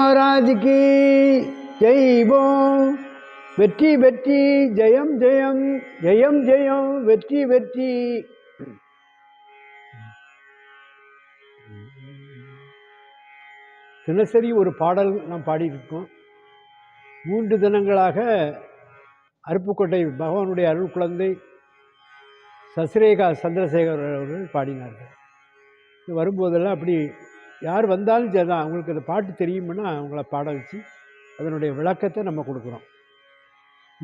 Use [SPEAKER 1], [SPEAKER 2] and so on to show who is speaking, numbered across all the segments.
[SPEAKER 1] மகாராஜுக்கு ஜெய்வோம் வெற்றி வெற்றி ஜெயம் ஜெயம் ஜெயம் ஜெயம் வெற்றி வெற்றி தினசரி ஒரு பாடல் நாம் பாடியிருக்கோம் மூன்று தினங்களாக அருப்புக்கோட்டை பகவானுடைய அருள் குழந்தை சசிரேகா சந்திரசேகர் அவர்கள் பாடினார்கள் வரும்போதெல்லாம் அப்படி யார் வந்தாலும் சரி தான் அவங்களுக்கு அந்த பாட்டு தெரியும்னா அவங்கள பாட வச்சு அதனுடைய விளக்கத்தை நம்ம கொடுக்குறோம்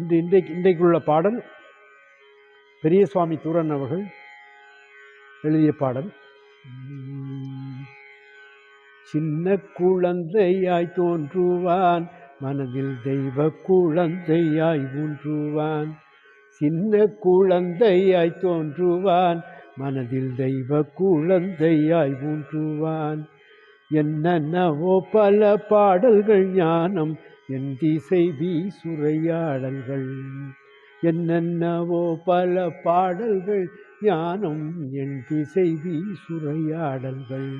[SPEAKER 1] இந்த இன்றைக்கு இன்றைக்குள்ள பாடல் பெரிய சுவாமி தூரன் அவர்கள் எழுதிய பாடல் சின்ன குழந்தையாய் தோன்றுவான் மனதில் தெய்வ குழந்தையாய் ஊன்றுவான் சின்ன குழந்தையாய் தோன்றுவான் மனதில் தெய்வ குழந்தையாய் ஊன்றுவான் என்னென்னவோ பல பாடல்கள் ஞானம் என் திசை வீசுரையாடல்கள் என்னென்னவோ பல பாடல்கள் ஞானம் என் திசை வீசுரையாடல்கள்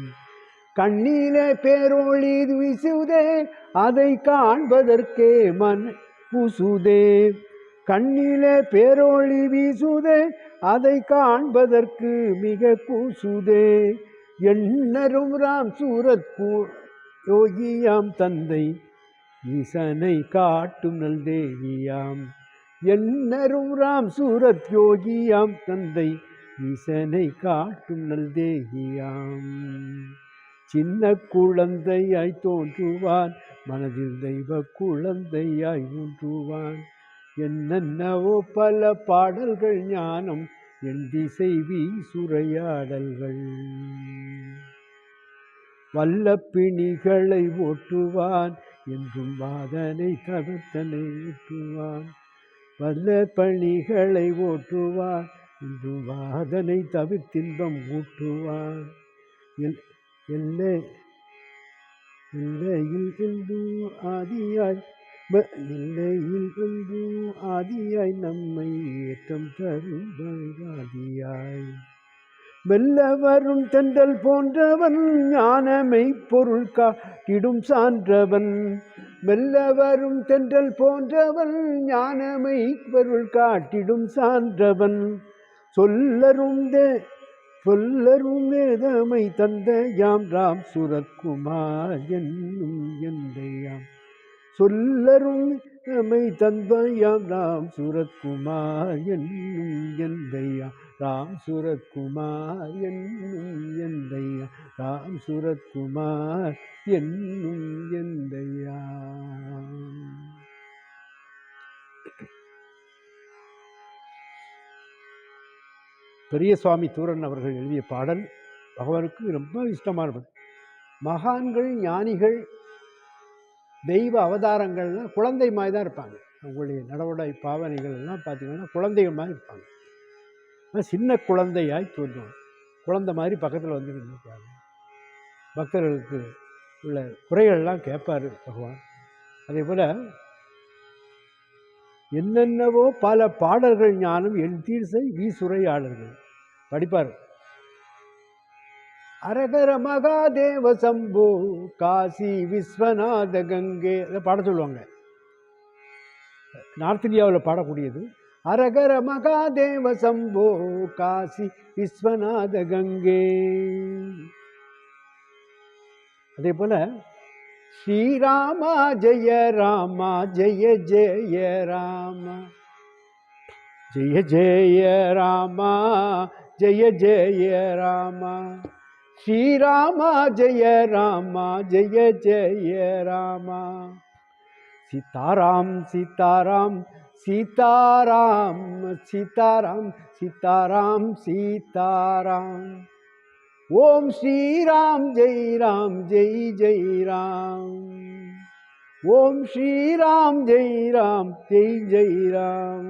[SPEAKER 1] கண்ணிலே பேரோழி வீசுதே அதை காண்பதற்கே மன் பூசுதே கண்ணிலே பேரோழி வீசுதே அதை காண்பதற்கு மிக கூசுதே எண்ணரும் ராம் சூரத்பூ யோகியாம் தந்தை ஈசனை காட்டும் நல் தேவியாம் எண்ணரும் ராம் சூரத் யோகியாம் தந்தை ஈசனை காட்டும் நல் தேகியாம் சின்ன குழந்தையாய் தோன்றுவான் மனதில் தெய்வ குழந்தையாய் ஊன்றுவான் என்னென்னவோ பல பாடல்கள் ஞானம் என் திசை வீசுரையாடல்கள் பிணிகளை ஓட்டுவான் என்றும் வாதனை தவிர்த்தனை ஏற்றுவான் வல்ல பணிகளை ஓட்டுவான் என்றும் வாதனை தவிர்த்தின்பம் ஊட்டுவான் எல்லை எல்லையில் ஆதியாய் இல்லையில் எங்கும் ஆதியாய் நம்மை ஏற்றம் தரும் ஆதியாய் மெல்ல வரும் தென்றல் போன்றவன் ஞானமை பொருள் காட்டிடும் சான்றவன் மெல்ல வரும் தென்றல் போன்றவன் ஞானமை பொருள் காட்டிடும் சான்றவன் சொல்லரும் சொல்லரும் வேதமை தந்த யாம் ராம் சுரத்குமார் என்னும் எந்தையாம் சொல்லரும் அமை தந்தையாம் ராம் சுரத்குமார் என்னும் எந்தையா ராம் சுரத்குமார் என்னும் எந்தையா ராம் சுரத்குமார் என்னும் எந்தையா பெரிய சுவாமி தூரன் அவர்கள் எழுதிய பாடல் பகவானுக்கு ரொம்ப இஷ்டமானது மகான்கள் ஞானிகள் தெய்வ அவதாரங்கள்லாம் குழந்தை மாதிரி தான் இருப்பாங்க அவங்களுடைய நடவடை பாவனைகள் எல்லாம் பார்த்திங்கன்னா குழந்தைகள் மாதிரி இருப்பாங்க சின்ன குழந்தையாய் தோன்றும் குழந்தை மாதிரி பக்கத்தில் வந்து நின்றுப்பாங்க பக்தர்களுக்கு உள்ள குறைகள்லாம் கேட்பார் பகவான் அதே போல் என்னென்னவோ பல பாடல்கள் ஞானம் தீர்சை வீசுரையாளர்கள் படிப்பார் அரகர மகாதேவ சம்பு காசி விஸ்வநாத கங்கே அதை பாட சொல்லுவாங்க நார்த் இந்தியாவில் பாடக்கூடியது அரகர மகாதேவ சம்போ காசி விஸ்வநாத கங்கே அதே போல் ஸ்ரீராமா ஜெய ராமா ஜெய ஜெய ராமா ஜெய ஜெய ராமா ஜெய ஜெய ராமா श्री रामा जय रामा जय जय रामा सीताराम सीताराम सीताराम सीताराम सीताराम सीताराम ओम श्री राम जय राम जय जय राम ओम श्री राम जय राम जय जय राम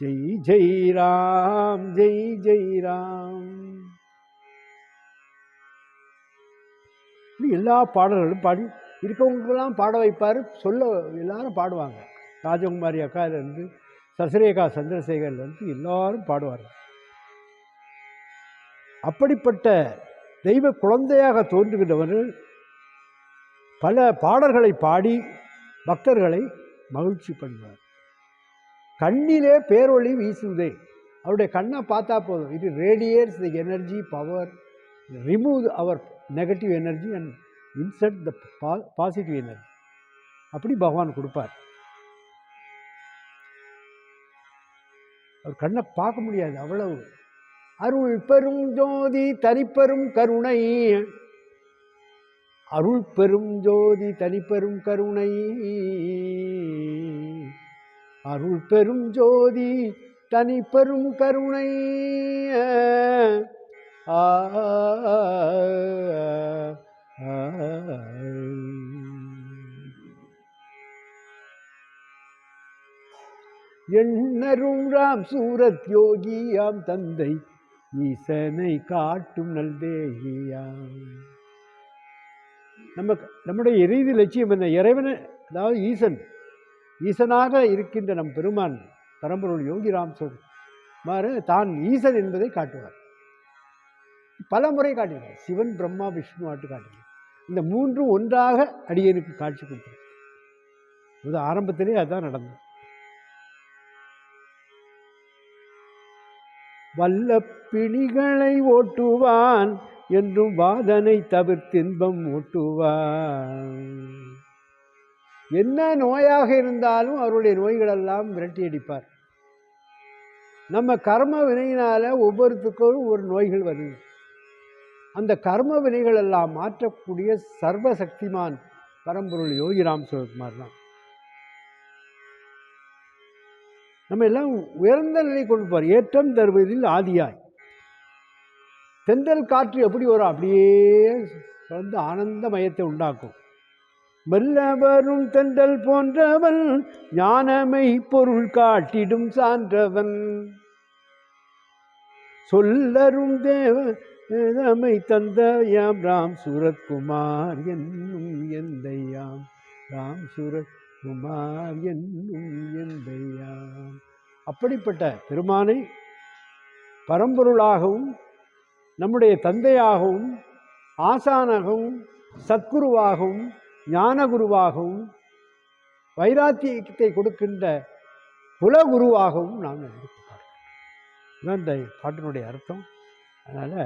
[SPEAKER 1] जय जय राम जय जय राम சொல்லி எல்லா பாடல்களும் பாடி இருக்கவங்களுக்கெல்லாம் பாட வைப்பார் சொல்ல எல்லாரும் பாடுவாங்க ராஜகுமாரி அக்காலேருந்து சசிரேகா சந்திரசேகர்லேருந்து எல்லாரும் பாடுவார்கள் அப்படிப்பட்ட தெய்வ குழந்தையாக தோன்றுகின்றவர்கள் பல பாடல்களை பாடி பக்தர்களை மகிழ்ச்சி பண்ணுவார் கண்ணிலே பேரொழி வீசுவதே அவருடைய கண்ணை பார்த்தா போதும் இது radiates the energy power remove our negative energy and insert the பா பாசிட்டிவ் எனர்ஜி அப்படி பகவான் கொடுப்பார் அவர் கண்ணை பார்க்க முடியாது அவ்வளவு அருள் பெரும் ஜோதி தனிப்பெரும் கருணை அருள் பெரும் ஜோதி தனிப்பெரும் கருணை அருள் பெரும் ஜோதி தனிப்பெரும் கருணை ராம் சூரத் யோகியாம் தந்தை ஈசனை காட்டும் தேகியாம் நம்ம நம்முடைய இறுதி லட்சியம் என்ன இறைவன் அதாவது ஈசன் ஈசனாக இருக்கின்ற நம் பெருமான் யோகி ராம் சொல் மாறு தான் ஈசன் என்பதை காட்டுவார் பல முறை காட்டியிருக்கார் சிவன் பிரம்மா விஷ்ணு ஆட்டு காட்டியிருக்கார் இந்த மூன்றும் ஒன்றாக அடியனுக்கு காட்சி கொடுத்தார் இது ஆரம்பத்திலே அதுதான் நடந்தது வல்ல பிணிகளை ஓட்டுவான் என்றும் வாதனை தவிர்த்தின்பம் ஓட்டுவான் என்ன நோயாக இருந்தாலும் அவருடைய நோய்களெல்லாம் விரட்டி அடிப்பார் நம்ம கர்ம வினையினால் ஒவ்வொருத்துக்கும் ஒரு நோய்கள் வருது அந்த கர்ம வினைகள் எல்லாம் மாற்றக்கூடிய சர்வசக்திமான் பரம்பொருள் ராம் சிவகுமார் தான் நம்ம எல்லாம் உயர்ந்த நிலை கொடுப்பார் ஏற்றம் தருவதில் ஆதியாய் தெந்தல் காற்று எப்படி வரும் அப்படியே சிறந்த ஆனந்த மயத்தை உண்டாக்கும் மெல்ல வரும் போன்றவன் ஞானமை பொருள் காட்டிடும் சான்றவன் சொல்லரும் தேவன் ரமை தந்த யாம் ராம் சுரத்குமார் என்னும் எந்தையாம் ராம் குமார் என்னும் எந்தையாம் அப்படிப்பட்ட பெருமானை பரம்பொருளாகவும் நம்முடைய தந்தையாகவும் ஆசானாகவும் சத்குருவாகவும் ஞானகுருவாகவும் வைராத்தியத்தை கொடுக்கின்ற குலகுருவாகவும் நாங்கள் இருக்கிறோம் இதுதான் இந்த பாட்டினுடைய அர்த்தம் அதனால்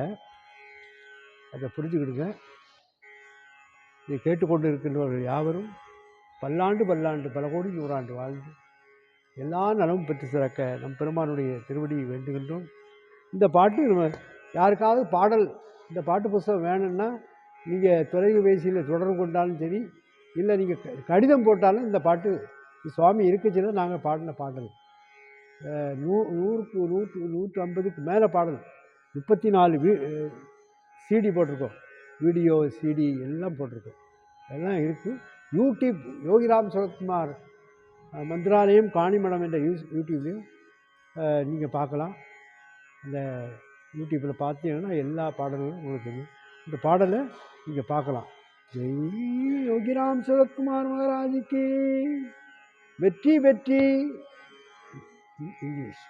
[SPEAKER 1] அதை புரிஞ்சுக்கிடுங்க இதை கேட்டுக்கொண்டு இருக்கின்றவர்கள் யாவரும் பல்லாண்டு பல்லாண்டு பல கோடி நூறாண்டு வாழ்ந்து எல்லா நலமும் பெற்று சிறக்க நம் பெருமானுடைய திருவடி வேண்டுகின்றோம் இந்த பாட்டு நம்ம யாருக்காவது பாடல் இந்த பாட்டு புஸ்தகம் வேணும்னா நீங்கள் தொலைபேசியில் தொடர்பு கொண்டாலும் சரி இல்லை நீங்கள் கடிதம் போட்டாலும் இந்த பாட்டு சுவாமி இருக்குச்சுன்னா நாங்கள் பாடின பாடல் நூ நூறுக்கு நூற்று நூற்று ஐம்பதுக்கு மேலே பாடல் முப்பத்தி நாலு வீ சிடி போட்டிருக்கோம் வீடியோ சிடி எல்லாம் போட்டிருக்கோம் எல்லாம் இருக்குது யூடியூப் யோகிராம் சுரத்குமார் மந்திராலயம் காணிமடம் என்ற யூஸ் யூடியூப்லேயும் நீங்கள் பார்க்கலாம் இந்த யூடியூப்பில் பார்த்தீங்கன்னா எல்லா பாடல்களும் உங்களுக்கு தெரியும் இந்த பாடலை நீங்கள் பார்க்கலாம் ஜெய் யோகிராம் சுரத்குமார் மகாராஜிக்கு வெற்றி வெற்றி English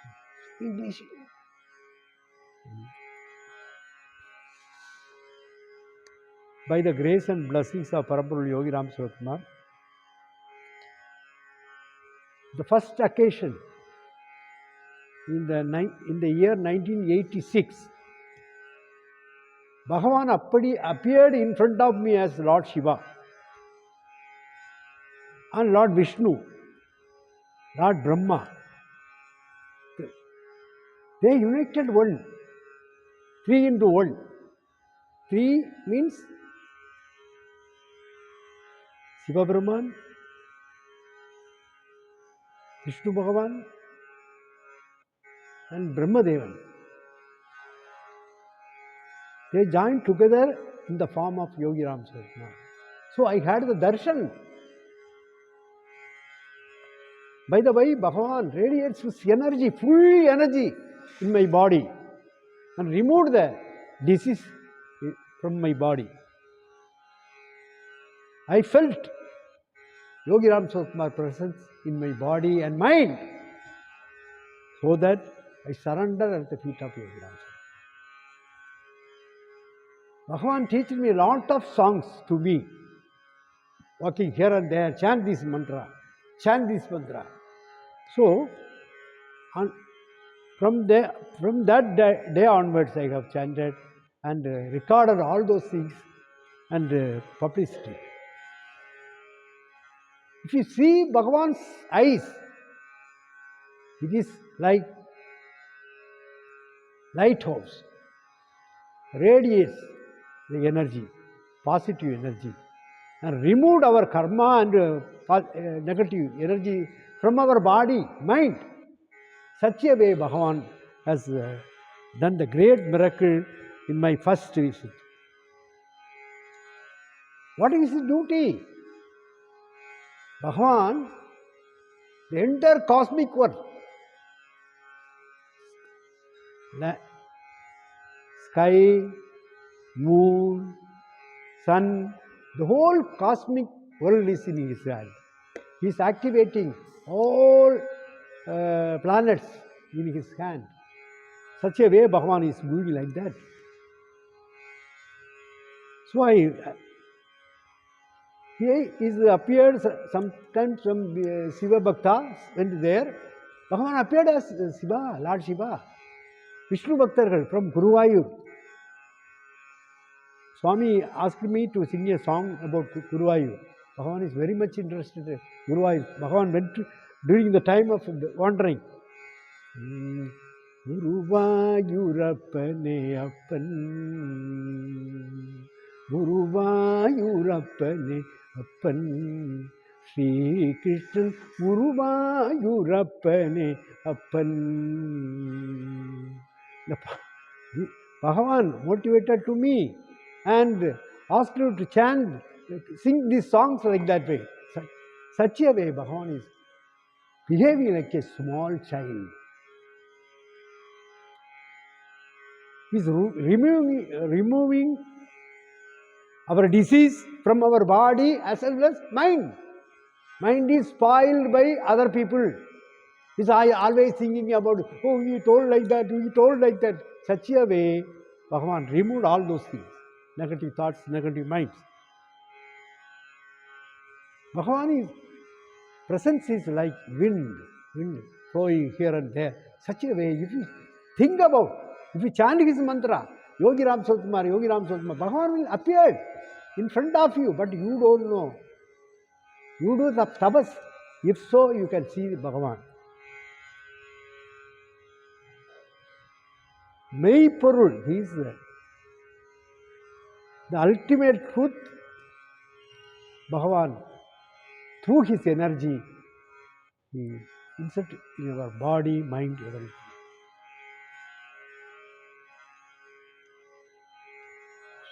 [SPEAKER 1] English by the grace and blessings of Parampurul Yogi Ram Surakumar. The first occasion in the, in the year 1986, Bhagavan Appadi appeared in front of me as Lord Shiva and Lord Vishnu, Lord Brahma. They united one, three into one. Three means Sivaperuman Vishnu பகவான் and Brahmadevan they joined together in the form of Yogi Ram Saratna. So I had the darshan. By the way, Bhagavan radiates his energy, full energy in my body and removed the disease from my body. I felt Yogi Ram Swakumar presence in my body and mind so that I surrender at the feet of Yogi Ram Bhagavan teaches me a lot of songs to me, walking here and there, chant this mantra, chant this mantra. So, on, from, the, from that day, day, onwards, I have chanted and uh, recorded all those things and uh, published it. If you see Bhagavan's eyes, it is like lighthouse, radiates the energy, positive energy, and removed our karma and uh, uh negative energy from our body, mind. Such a way Bhagavan has uh, done the great miracle in my first visit. What is his duty? Bhagavan, the entire cosmic world, the sky, moon, sun, the whole cosmic world is in his hand. He is activating all uh, planets in his hand. Such a way Bhagavan is moving like that. So I he is appeared sometimes from uh, Shiva Bhakta went there. Bhagavan appeared as Shiva, Lord Shiva. Vishnu Bhaktarkar from Guru Ayur. Swami asked me to sing a song about Guru Ayur. Bhagavan is very much interested in Guru Ayur. Bhagavan went to, during the time of wandering. Guru Ayur Guruvayurapane appan ഗുരുവായൂരപ്പനെ അപ്പൻ ശ്രീകൃഷ്ണൻ ഗുരുവായൂരപ്പനെ അപ്പൻ Bhagavan motivated to me and asked me to chant, sing these songs like that way. Such a way Bhagavan is behaving like a small child. He's removing, removing our disease from our body as well as mind. Mind is spoiled by other people. Is I always thinking about, oh, he told like that, he told like that. Such a way, Bhagwan removed all those things negative thoughts, negative minds. Bhagwan is, presence is like wind, wind flowing here and there. Such a way, if you think about, if you chant his mantra, Yogi Ram Sotkumar, Yogi Ram Sotkumar, Bhagwan will appear. in front of you, but you don't know. You do the tapas, if so, you can see Bhagavan. Maypurul, he is there. The ultimate truth, Bhagavan, through his energy, he inserts in our body, mind, everything.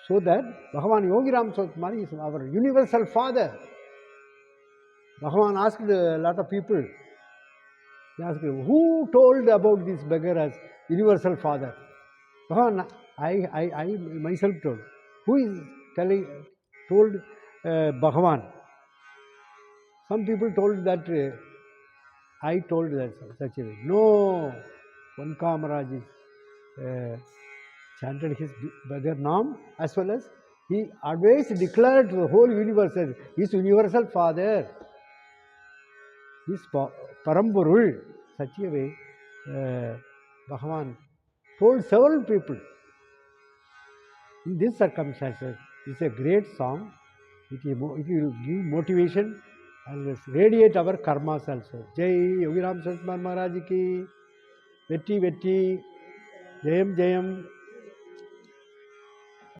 [SPEAKER 1] so that Bhagavan Yogiram Swatamani is our universal father. Bhagavan asked a lot of people, he asked, who told about this beggar as universal father? Bhagavan, I, I, I myself told. Who is telling, told uh, Bhagavan? Some people told that, uh, I told that such a way. No, one Kamaraj is uh, chanted his brother nam as well as he always declared to the whole universe that he universal father. He is Paramburul. Such a way, told several people. In this circumstances, is a great song. It, will give motivation and radiate our karmas also. Jai yogiram Ram Maharaj ki, Vetti Vetti, Jayam Jayam.